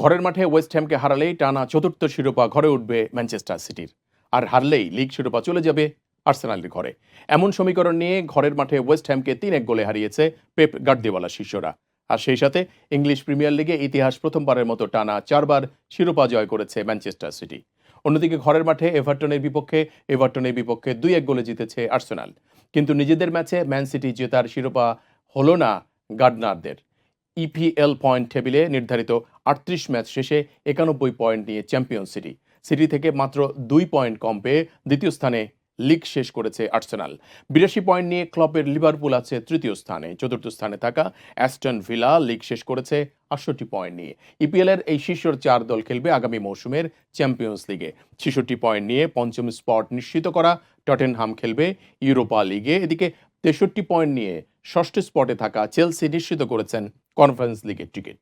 ঘরের মাঠে ওয়েস্ট হ্যামকে হারালেই টানা চতুর্থ শিরোপা ঘরে উঠবে ম্যানচেস্টার সিটির আর হারলেই লিগ শিরোপা চলে যাবে আর্সেনালের ঘরে। এমন সমীকরণ নিয়ে ঘরের মাঠে ওয়েস্ট হ্যামকে তিন এক গোলে হারিয়েছে পেপ গার্দিওয়ালা শিষ্যরা। আর সেই সাথে ইংলিশ প্রিমিয়ার লিগে ইতিহাস প্রথমবারের মতো টানা চারবার শিরোপা জয় করেছে ম্যানচেস্টার সিটি অন্যদিকে ঘরের মাঠে এভারটনের বিপক্ষে এভারটনের বিপক্ষে দুই এক গোলে জিতেছে আর্সেনাল কিন্তু নিজেদের ম্যাচে ম্যান সিটি জেতার শিরোপা হলো না গার্ডনারদের ইপিএল পয়েন্ট টেবিলে নির্ধারিত আটত্রিশ ম্যাচ শেষে একানব্বই পয়েন্ট নিয়ে চ্যাম্পিয়ন সিটি সিটি থেকে মাত্র দুই পয়েন্ট কম পেয়ে দ্বিতীয় স্থানে লিগ শেষ করেছে আর্সেনাল বিরাশি পয়েন্ট নিয়ে ক্লবের লিভারপুল আছে তৃতীয় স্থানে। চতুর্থ স্থানে থাকা অ্যাস্টন ভিলা লিগ শেষ করেছে আটষট্টি পয়েন্ট নিয়ে। ইপিএল এর এই শীর্ষর চার দল খেলবে আগামী মৌসুমের চ্যাম্পিয়ন্স লিগে ছেষট্টি পয়েন্ট নিয়ে পঞ্চম স্পট নিশ্চিত করা টটেনহাম খেলবে ইউরোপা লিগে এদিকে তেষট্টি পয়েন্ট নিয়ে ষষ্ঠ স্পটে থাকা চেলসি নিশ্চিত করেছেন কনফারেন্স লিগের টিকিট।